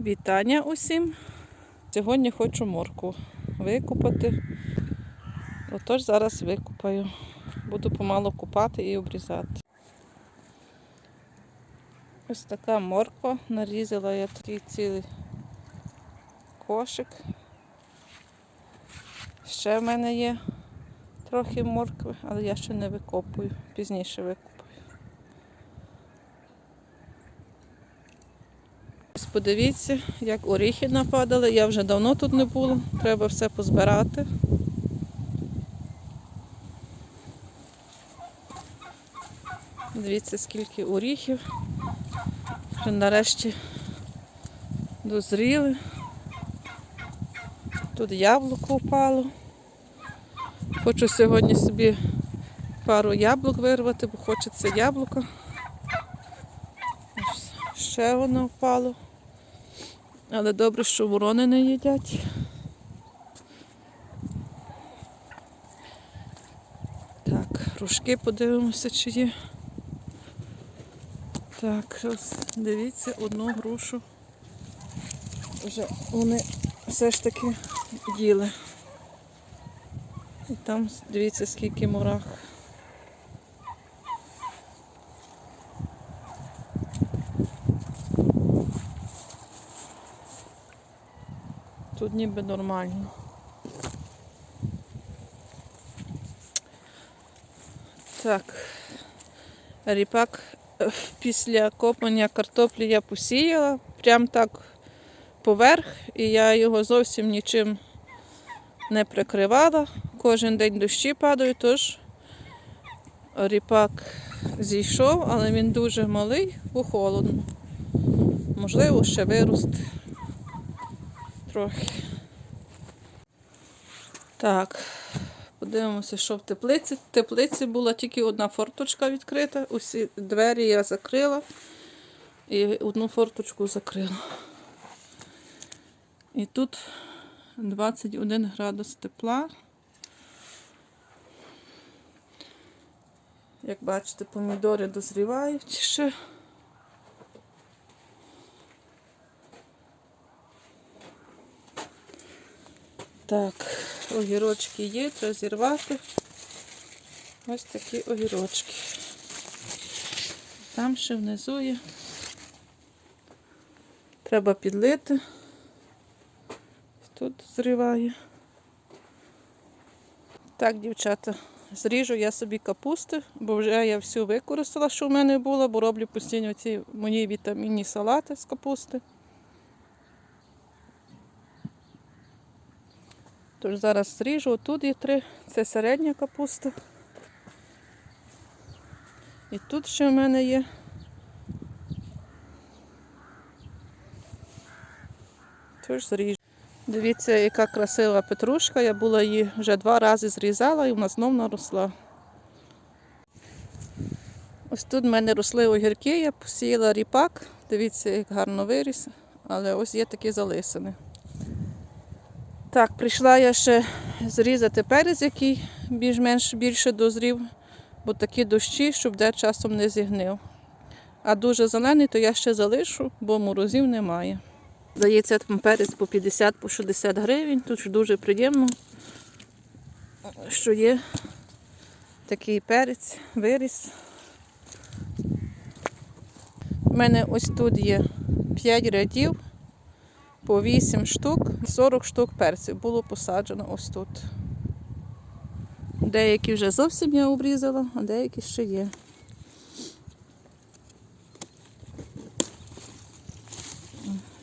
Вітання усім. Сьогодні хочу моркву викупати. Отож зараз викупаю. Буду помало купати і обрізати. Ось така морква. Нарізала я такий цілий кошик. Ще в мене є трохи моркви, але я ще не викопую. Пізніше викопаю. Подивіться, як оріхи нападали. Я вже давно тут не була. Треба все позбирати. Дивіться, скільки оріхів. Вже нарешті дозріли. Тут яблуко впало. Хочу сьогодні собі пару яблук вирвати, бо хочеться яблука. Ще воно впало. Але добре, що ворони не їдять. Так, рушки подивимося, чи є. Так, дивіться, одну грушу. Вже вони все ж таки їли. І там дивіться, скільки мурах. Тут ніби нормально. Так, ріпак після копання картоплі я посіяла, прям так поверх, і я його зовсім нічим не прикривала. Кожен день дощі падають, тож ріпак зійшов, але він дуже малий, бо холодно. Можливо, ще виросте трохи. Так, подивимося, що в теплиці. В теплиці була тільки одна форточка відкрита. Усі двері я закрила і одну форточку закрила. І тут 21 градус тепла. Як бачите, помідори дозрівають ще. Так, огірочки є, треба зірвати. Ось такі огірочки. Там ще внизу є. Треба підлити. Тут зриває. Так, дівчата, зріжу я собі капусти, бо вже я всю використала, що в мене було, бо роблю постійно ці мої вітамінні салати з капусти. Тож зараз зріжу, тут є три, це середня капуста. І тут ще в мене є. Тож зріжу. Дивіться, яка красива петрушка. Я була її вже два рази зрізала і вона знов наросла. Ось тут в мене росли огірки, я посіяла ріпак. Дивіться, як гарно виріс, але ось є такі залисини. Так, прийшла я ще зрізати перець, який більш-менш більше дозрів, бо такі дощі, щоб де часом не зігнив. А дуже зелений, то я ще залишу, бо морозів немає. Здається, там перець по 50 по 60 гривень. Тут дуже приємно, що є такий перець, виріс. У мене ось тут є 5 рядів по 8 штук, 40 штук перців було посаджено ось тут. Деякі вже зовсім я обрізала, а деякі ще є.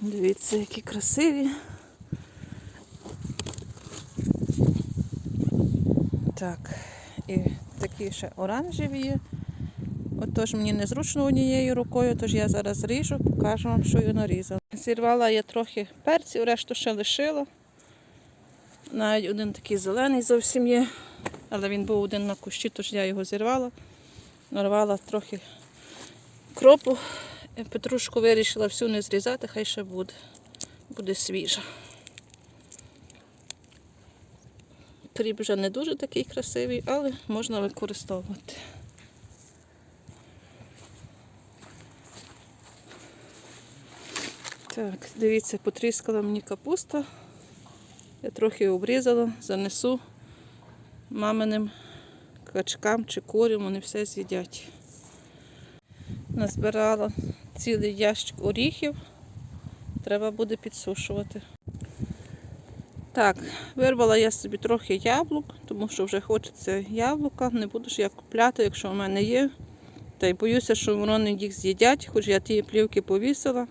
Дивіться, які красиві. Так, і такі ще оранжеві є. Отож мені незручно однією рукою, тож я зараз ріжу, покажу вам, що я нарізала. Зірвала я трохи перців, решту ще лишила. Навіть один такий зелений зовсім є, але він був один на кущі, тож я його зірвала. Нарвала трохи кропу. Петрушку вирішила всю не зрізати, хай ще буде. Буде свіжа. Кріп вже не дуже такий красивий, але можна використовувати. Так, дивіться, потріскала мені капуста. Я трохи обрізала, занесу маминим качкам чи курям, вони все з'їдять. Назбирала цілий ящик оріхів. Треба буде підсушувати. Так, вирвала я собі трохи яблук, тому що вже хочеться яблука. Не буду ж я купляти, якщо в мене є. Та й боюся, що вони їх з'їдять, хоч я ті плівки повісила,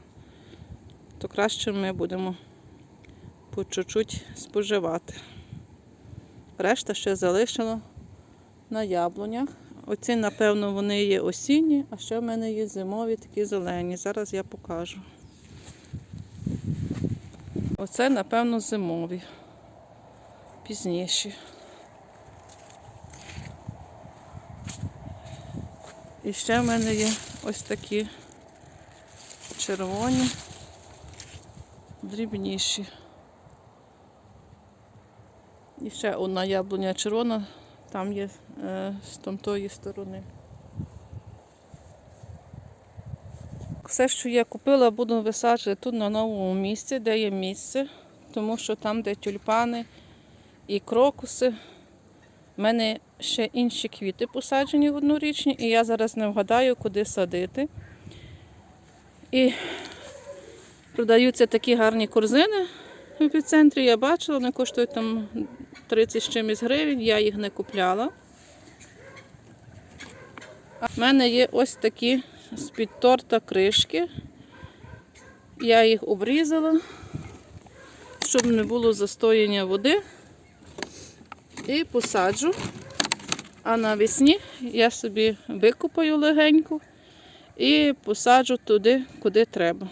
то краще ми будемо по чуть-чуть споживати. Решта ще залишила на яблунях. Оці, напевно, вони є осінні, а ще в мене є зимові такі зелені. Зараз я покажу. Оце, напевно, зимові. Пізніші. І ще в мене є ось такі червоні, дрібніші. І ще одна яблуня червона, там є е, з тамтої сторони. Все, що я купила, буду висаджувати тут на новому місці, де є місце, тому що там, де тюльпани і крокуси, в мене ще інші квіти посаджені однорічні, і я зараз не вгадаю, куди садити. І продаються такі гарні корзини в епіцентрі. Я бачила, вони коштують там 30 з чимось гривень, я їх не купляла. А в мене є ось такі з-під торта кришки. Я їх обрізала, щоб не було застояння води. І посаджу. А навесні я собі викопаю легенько і посаджу туди, куди треба.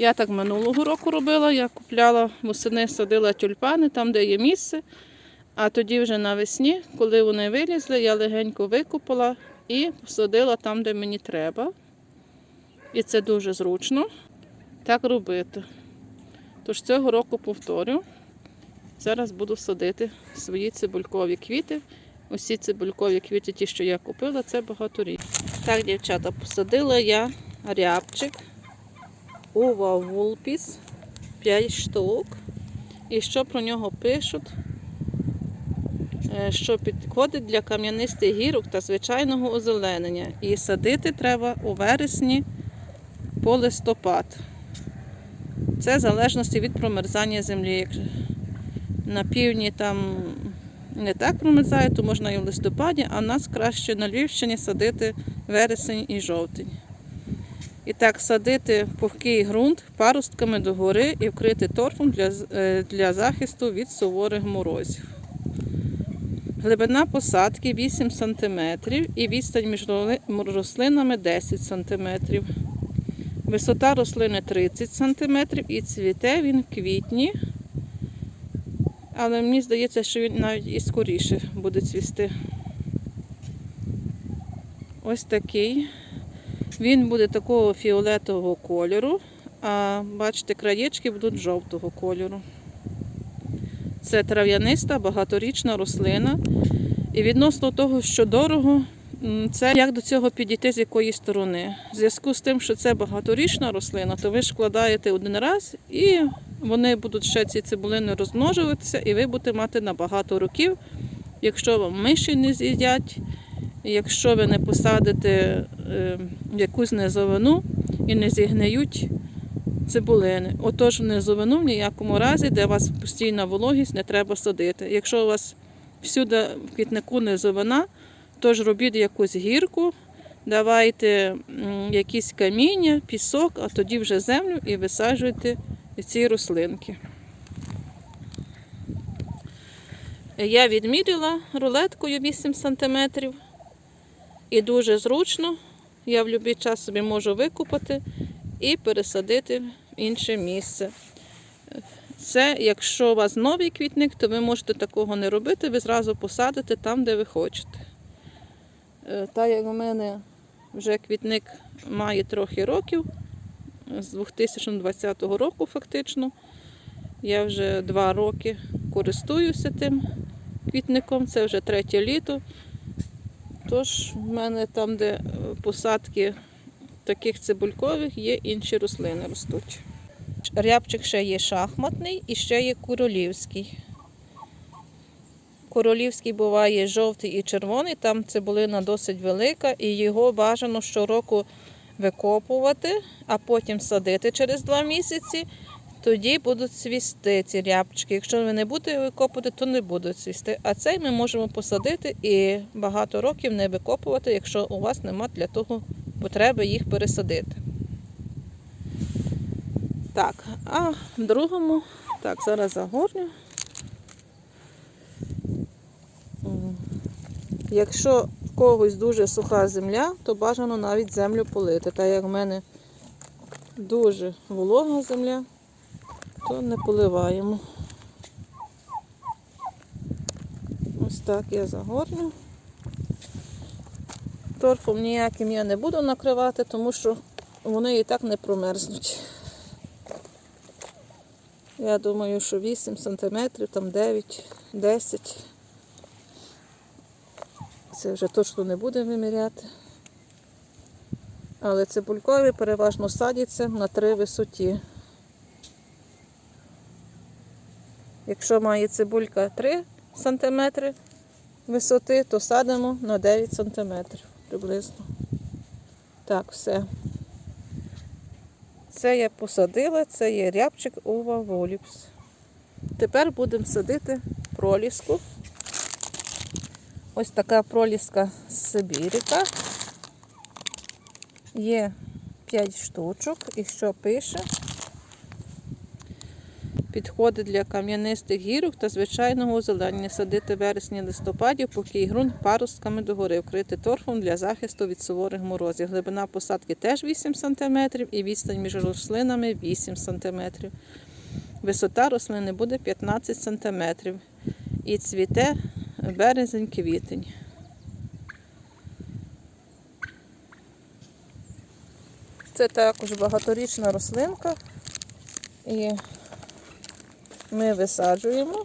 Я так минулого року робила, я купляла восени, садила тюльпани там, де є місце. А тоді вже навесні, коли вони вилізли, я легенько викопала і посадила там, де мені треба. І це дуже зручно так робити. Тож цього року повторю. Зараз буду садити свої цибулькові квіти. Усі цибулькові квіти, ті, що я купила, це багаторіч. Так, дівчата, посадила я рябчик, ува вулпіс 5 штук. І що про нього пишуть? Е, Що підходить для кам'янистих гірок та звичайного озеленення. І садити треба у вересні по листопад. Це в залежності від промерзання землі. На півдні там не так промерзає, то можна і в листопаді, а нас краще на Львівщині садити вересень і жовтень. І так, садити пухкий ґрунт паростками догори і вкрити торфом для, е, для захисту від суворих морозів. Глибина посадки 8 см і відстань між рослинами 10 см. Висота рослини 30 см і цвіте він в квітні. Але мені здається, що він навіть і скоріше буде цвісти. Ось такий. Він буде такого фіолетового кольору, а бачите, краєчки будуть жовтого кольору. Це трав'яниста, багаторічна рослина. І відносно того, що дорого, це як до цього підійти з якої сторони. В зв'язку з тим, що це багаторічна рослина, то ви ж вкладаєте один раз і вони будуть ще ці цибулини розмножуватися, і ви будете мати на багато років, якщо вам миші не з'їдять, якщо ви не посадите е, якусь низовину і не зігниють цибулини. Отож, низовину в ніякому разі, де у вас постійна вологість, не треба садити. Якщо у вас всюди в квітнику низовина, тож робіть якусь гірку, давайте якісь каміння, пісок, а тоді вже землю і висаджуйте ці рослинки. Я відміряла рулеткою 8 см і дуже зручно. Я в будь-який час собі можу викупати і пересадити в інше місце. Це, якщо у вас новий квітник, то ви можете такого не робити, ви зразу посадите там, де ви хочете. Е, Та як у мене вже квітник має трохи років, з 2020 року фактично. Я вже два роки користуюся тим квітником, це вже третє літо. Тож в мене там, де е, посадки таких цибулькових є інші рослини ростуть. Рябчик ще є шахматний і ще є королівський. Королівський буває жовтий і червоний, там цибулина досить велика, і його бажано щороку викопувати, а потім садити через два місяці. Тоді будуть цвісти ці рябчики. Якщо ви не будете викопувати, то не будуть цвісти. А цей ми можемо посадити і багато років не викопувати, якщо у вас нема для того потреби їх пересадити. Так, а в другому, так, зараз загорню. Якщо в когось дуже суха земля, то бажано навіть землю полити. Та як в мене дуже волога земля, то не поливаємо. Ось так я загорню. Торфом ніяким я не буду накривати, тому що вони і так не промерзнуть. Я думаю, що 8 см, там 9, 10. Це вже точно не будемо виміряти. Але цибулькові переважно садяться на три висоті. Якщо має цибулька 3 см висоти, то садимо на 9 см приблизно. Так, все. Це я посадила, це є рябчик Ува Воліпс. Тепер будемо садити проліску. Ось така проліска з Сибіріка. Є 5 штучок. І що пише? Підходить для кам'янистих гірок та звичайного озеленення. Садити вересні листопаді, поки ґрунт паростками догори, вкрити торфом для захисту від суворих морозів. Глибина посадки теж 8 см і відстань між рослинами 8 см. Висота рослини буде 15 см. І цвіте березень-квітень. Це також багаторічна рослинка. І ми висаджуємо.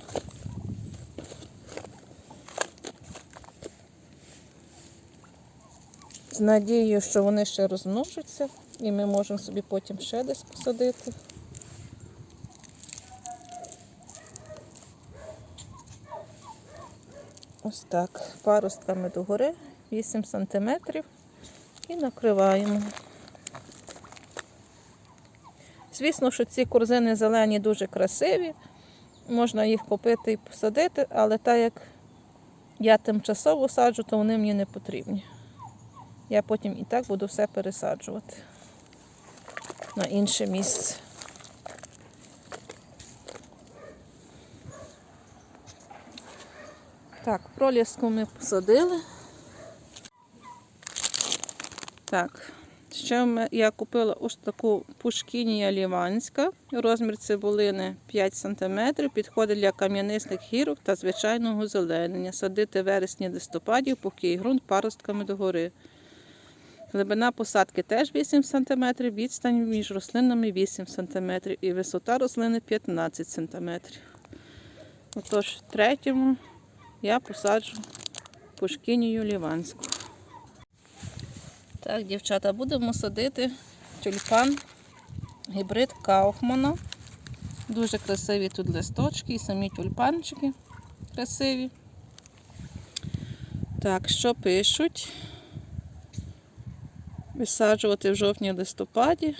З надією, що вони ще розмножаться, і ми можемо собі потім ще десь посадити. Ось так, паростками догори, 8 см і накриваємо. Звісно, що ці корзини зелені дуже красиві, можна їх купити і посадити, але так як я тимчасово саджу, то вони мені не потрібні. Я потім і так буду все пересаджувати на інше місце. Так, проліску ми посадили. Так, ще я купила ось таку пушкінія ліванська. Розмір цибулини 5 см. Підходить для кам'янистих гірок та звичайного зеленення. Садити вересні листопаді, поки ґрунт паростками догори. Глибина посадки теж 8 см, відстань між рослинами 8 см і висота рослини 15 см. Отож, третьому я посаджу пушкінію ліванську. Так, дівчата, будемо садити тюльпан, гібрид Кауфмана. Дуже красиві тут листочки і самі тюльпанчики красиві. Так, що пишуть? Висаджувати в жовтні-листопаді.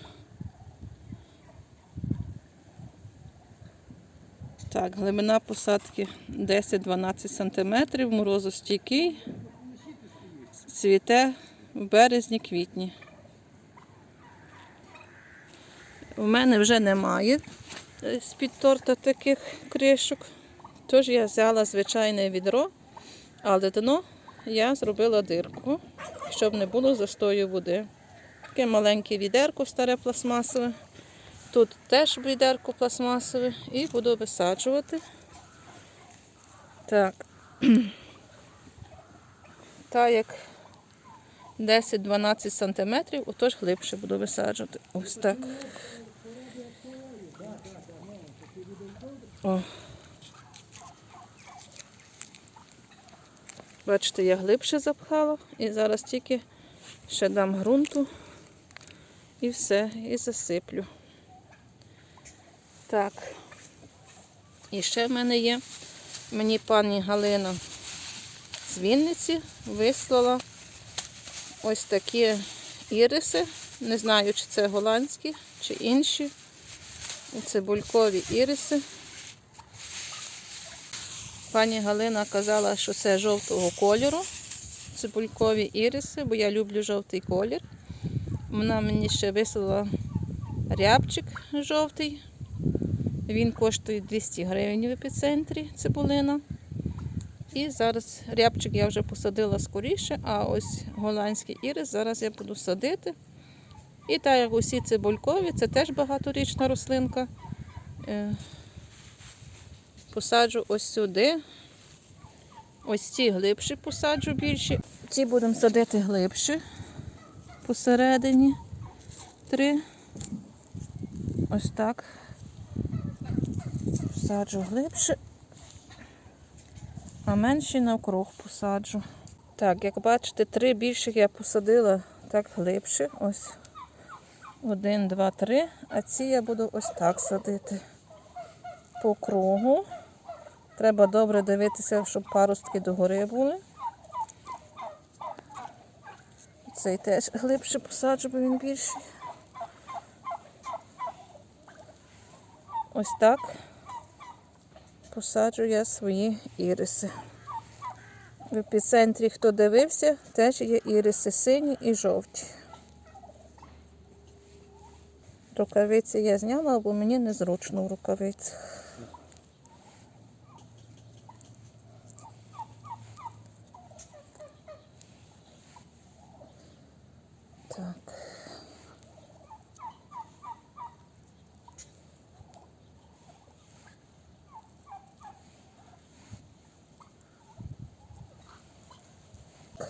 Так, глибина посадки 10-12 см, морозостійкий, цвіте в березні-квітні. У мене вже немає з-під торта таких кришок, тож я взяла звичайне відро, але дно я зробила дирку, щоб не було застою води. Таке маленьке відерко старе пластмасове. Тут теж відерко пластмасове і буду висаджувати. Так. Так як 10-12 см, отож глибше буду висаджувати. Ось так. О. Бачите, я глибше запхала і зараз тільки ще дам ґрунту І все, і засиплю. Так. І ще в мене є. Мені пані Галина з Вінниці вислала ось такі іриси. Не знаю, чи це голландські, чи інші. Цибулькові іриси. Пані Галина казала, що це жовтого кольору. Цибулькові іриси, бо я люблю жовтий колір. Вона мені ще вислала рябчик жовтий. Він коштує 200 гривень в епіцентрі цибулина. І зараз рябчик я вже посадила скоріше, а ось голландський ірис зараз я буду садити. І так як усі цибулькові, це теж багаторічна рослинка. Е, Посаджу ось сюди. Ось ці глибші посаджу більші. Ці будемо садити глибше посередині. Три. Ось так. Посаджу глибше, а менші навкруг посаджу. Так, як бачите, три більших я посадила так глибше. Ось один, два, три. А ці я буду ось так садити по кругу. Треба добре дивитися, щоб паростки догори були. Цей теж глибше посаджу, бо він більший. Ось так посаджу я свої іриси. В епіцентрі, хто дивився, теж є іриси сині і жовті. Рукавиці я зняла, бо мені незручно в рукавицях. Так.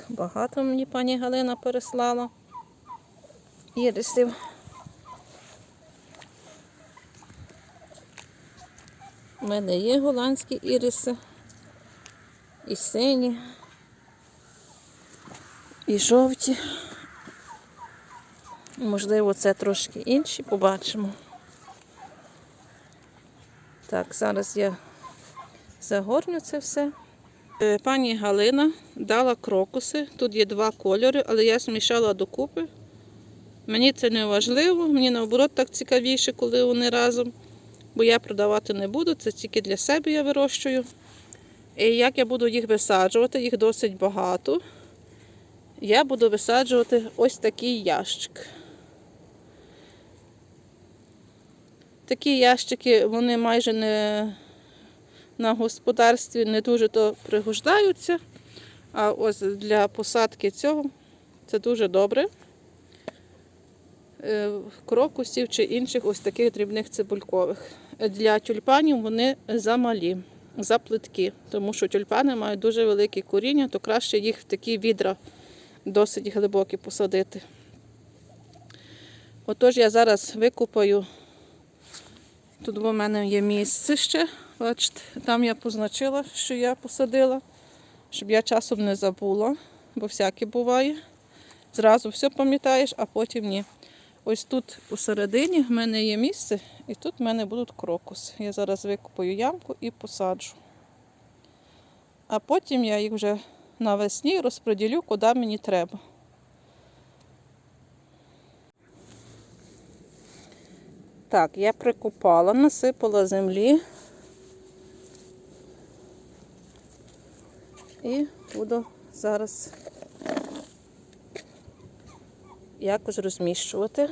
Багато мені пані Галина переслала ірисів. У мене є голландські іриси, і сині, і жовті. Можливо, це трошки інші, побачимо. Так, зараз я загорню це все. Е, Пані Галина дала крокуси. Тут є два кольори, але я змішала докупи. Мені це не важливо, мені наоборот так цікавіше, коли вони разом. Бо я продавати не буду, це тільки для себе я вирощую. І як я буду їх висаджувати, їх досить багато. Я буду висаджувати ось такий ящик. Такі ящики, вони майже не на господарстві не дуже то пригождаються. А ось для посадки цього це дуже добре. Е, Крокусів чи інших ось таких дрібних цибулькових. Для тюльпанів вони замалі, заплиткі, тому що тюльпани мають дуже велике коріння, то краще їх в такі відра досить глибокі посадити. Отож, я зараз викупаю. Тут у мене є місце ще. Бачите, там я позначила, що я посадила, щоб я часом не забула, бо всяке буває. Зразу все пам'ятаєш, а потім ні. Ось тут посередині в мене є місце, і тут в мене будуть крокуси. Я зараз викопаю ямку і посаджу. А потім я їх вже навесні розподілю, куди мені треба. Так, я прикопала, насипала землі. І буду зараз якось розміщувати.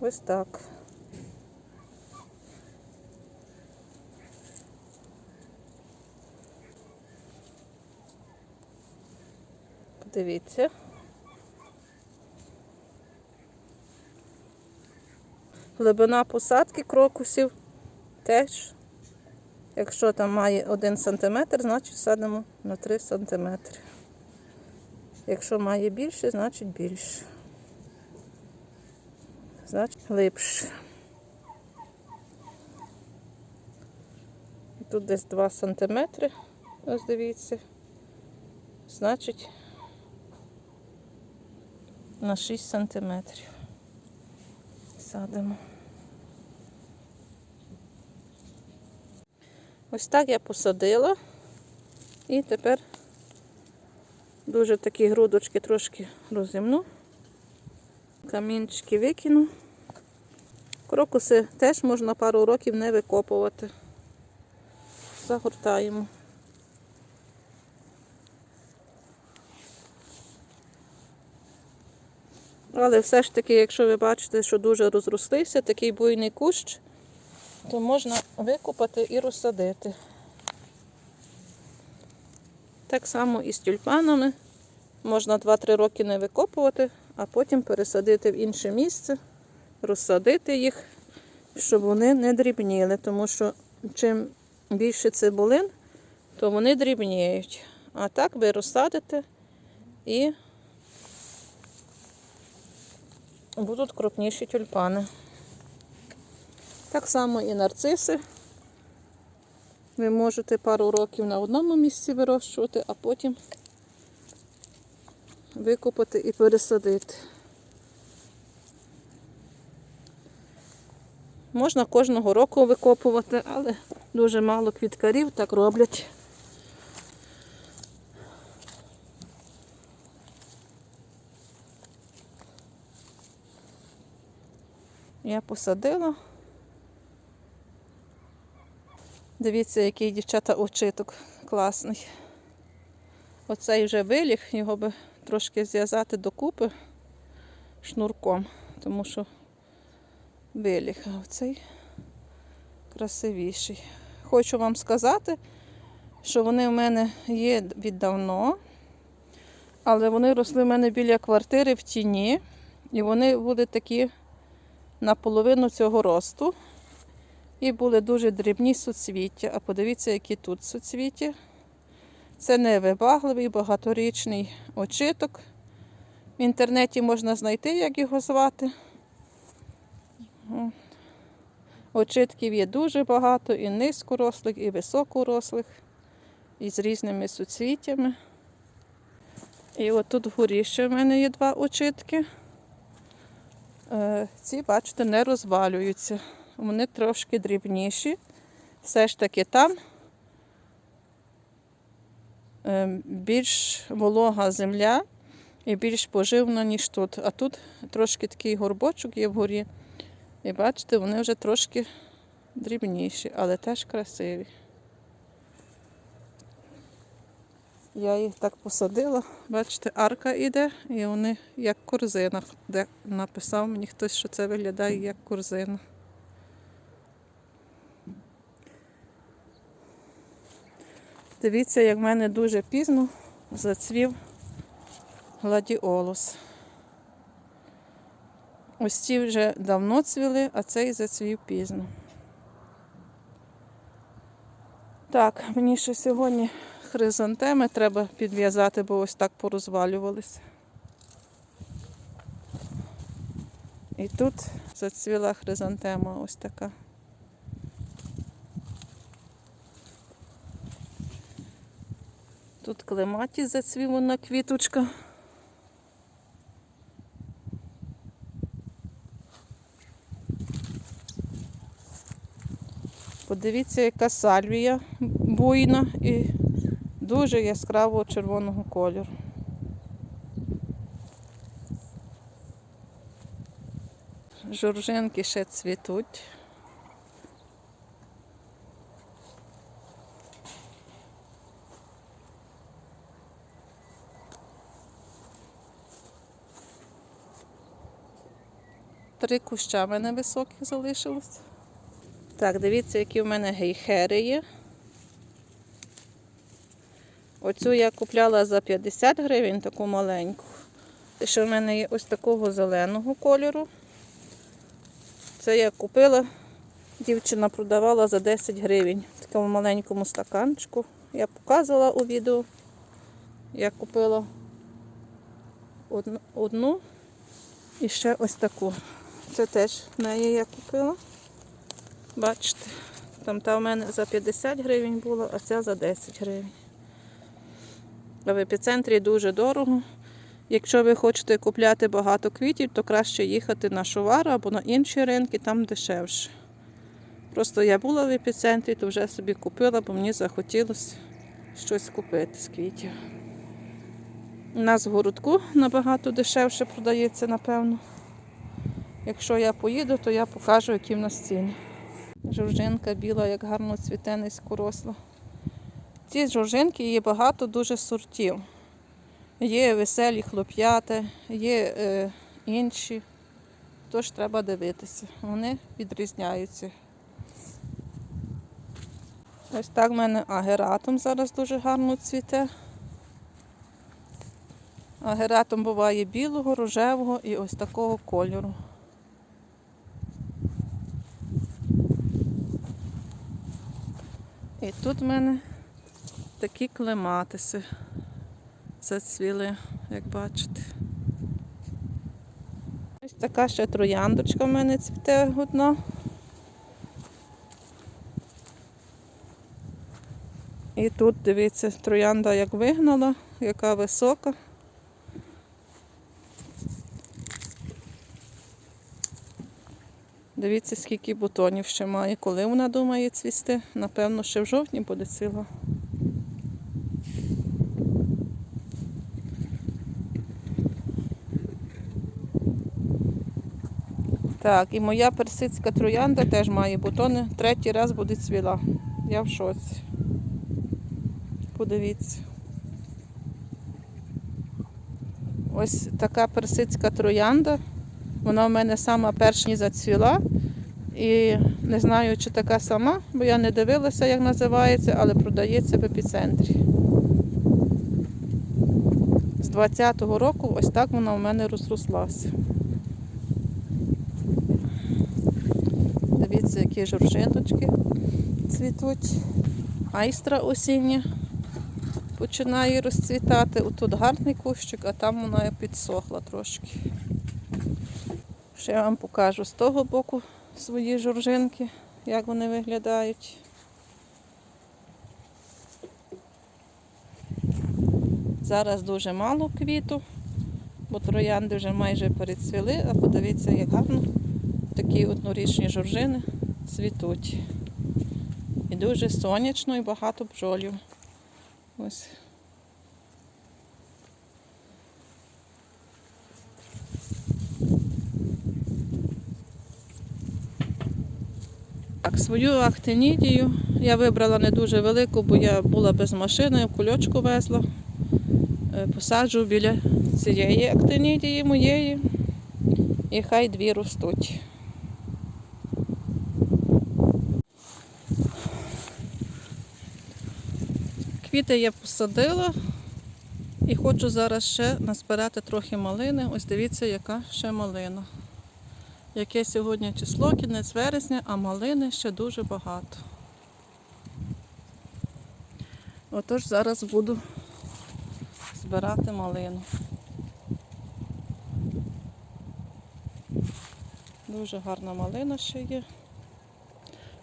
Ось так. Подивіться. Глибина посадки крокусів теж, якщо там має 1 см, значить садимо на 3 см. Якщо має більше, значить більше. Значить глибше. Тут десь 2 см, ось дивіться, значить на 6 сантиметрів. Садимо. Ось так я посадила. І тепер дуже такі грудочки трошки розімну. Камінчики викину. Крокуси теж можна пару років не викопувати. Загортаємо. Але все ж таки, якщо ви бачите, що дуже розрослися, такий буйний кущ, то можна викопати і розсадити. Так само і з тюльпанами. Можна 2-3 роки не викопувати, а потім пересадити в інше місце, розсадити їх, щоб вони не дрібніли. Тому що чим більше цибулин, то вони дрібніють. А так ви розсадите і будуть крупніші тюльпани. Так само і нарциси. Ви можете пару років на одному місці вирощувати, а потім викопати і пересадити. Можна кожного року викопувати, але дуже мало квіткарів так роблять. Я посадила. Дивіться, який дівчата очиток класний. Оцей вже виліг, його би трошки зв'язати докупи шнурком, тому що виліг, а оцей красивіший. Хочу вам сказати, що вони в мене є віддавно, але вони росли в мене біля квартири в тіні, і вони були такі наполовину цього росту. І були дуже дрібні суцвіття. А подивіться, які тут суцвіття. Це невибагливий, багаторічний очиток. В інтернеті можна знайти, як його звати. Очитків є дуже багато, і низькорослих, і високорослих, і з різними суцвіттями. І отут вгорі ще в мене є два очитки. Е, Ці, бачите, не розвалюються. Вони трошки дрібніші. Все ж таки там е, більш волога земля і більш поживна, ніж тут. А тут трошки такий горбочок є вгорі. І бачите, вони вже трошки дрібніші, але теж красиві. Я їх так посадила. Бачите, арка йде, і вони як корзина. Де написав мені хтось, що це виглядає як корзина. Дивіться, як в мене дуже пізно зацвів гладіолус. Ось ці вже давно цвіли, а цей зацвів пізно. Так, мені ще сьогодні хризантеми треба підв'язати, бо ось так порозвалювалися. І тут зацвіла хризантема ось така. Тут клематіс зацвів вона квіточка. Подивіться, яка сальвія буйна і дуже яскравого червоного кольору. Жоржинки ще цвітуть. Три куща в мене високих залишилось. Так, дивіться, які в мене гейхери є. Оцю я купляла за 50 гривень, таку маленьку. Ще в мене є ось такого зеленого кольору. Це я купила, дівчина продавала за 10 гривень в такому маленькому стаканчику. Я показувала у відео. Я купила одну і ще ось таку. Це теж в неї я купила. Бачите, там та в мене за 50 гривень була, а ця за 10 гривень. А в епіцентрі дуже дорого. Якщо ви хочете купляти багато квітів, то краще їхати на Шувару або на інші ринки, там дешевше. Просто я була в епіцентрі, то вже собі купила, бо мені захотілося щось купити з квітів. У нас в городку набагато дешевше продається, напевно. Якщо я поїду, то я покажу, які в нас ціни. Жоржинка біла, як гарно цвіте низькоросло. Ці жоржинки є багато дуже сортів. Є веселі хлоп'ята, є е, інші. Тож треба дивитися. Вони відрізняються. Ось так в мене агератом зараз дуже гарно цвіте. Агератом буває білого, рожевого і ось такого кольору. І тут в мене такі клематиси зацвіли, як бачите. Ось така ще трояндочка в мене цвіте одна. І тут, дивіться, троянда як вигнала, яка висока. Дивіться, скільки бутонів ще має. Коли вона думає цвісти, напевно, ще в жовтні буде ціла. Так, і моя персидська троянда теж має бутони. Третій раз буде цвіла. Я в шоці. Подивіться. Ось така персидська троянда. Вона в мене сама перша зацвіла. І не знаю, чи така сама, бо я не дивилася, як називається, але продається в епіцентрі. З 20-го року ось так вона у мене розрослася. Дивіться, які жоржиночки цвітуть. Айстра осіння починає розцвітати. Отут гарний кущик, а там вона підсохла трошки. Ще я вам покажу з того боку свої жоржинки, як вони виглядають. Зараз дуже мало квіту, бо троянди вже майже перецвіли, а подивіться, як гарно такі однорічні жоржини цвітуть. І дуже сонячно і багато бджолів. Ось. Свою актинідію я вибрала не дуже велику, бо я була без машини, кульочку везла. Е, Посаджу біля цієї актинідії моєї. І хай дві ростуть. Квіти я посадила і хочу зараз ще назбирати трохи малини. Ось дивіться, яка ще малина. Яке сьогодні число, кінець вересня, а малини ще дуже багато. Отож зараз буду збирати малину. Дуже гарна малина ще є.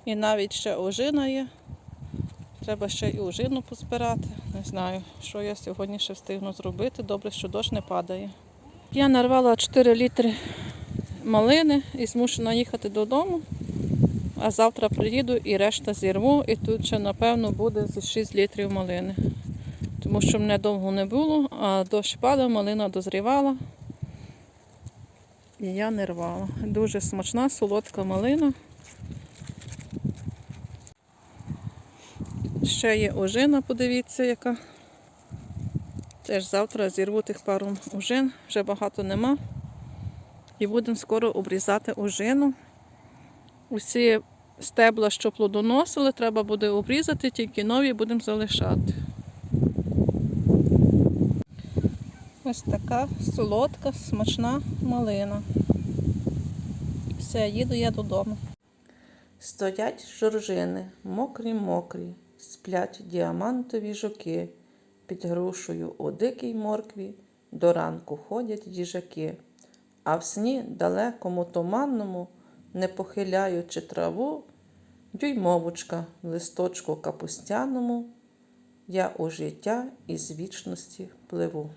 І навіть ще ожина є. Треба ще і ожину позбирати. Не знаю, що я сьогодні ще встигну зробити. Добре, що дощ не падає. Я нарвала 4 літри малини і змушена їхати додому. А завтра приїду і решта зірву. І тут ще, напевно, буде за 6 літрів малини. Тому що мене довго не було, а дощ падав, малина дозрівала. І я не рвала. Дуже смачна, солодка малина. Ще є ожина, подивіться, яка. Теж завтра зірву тих пару ожин, вже багато нема. І будемо скоро обрізати ожину. Усі стебла, що плодоносили, треба буде обрізати, тільки нові будемо залишати. Ось така солодка, смачна малина. Все, їду я додому. Стоять жоржини, мокрі-мокрі, сплять діамантові жуки. Під грушею у дикій моркві до ранку ходять їжаки. А в сні далекому туманному, не похиляючи траву, дюймовочка в листочку капустяному, я у життя із вічності пливу.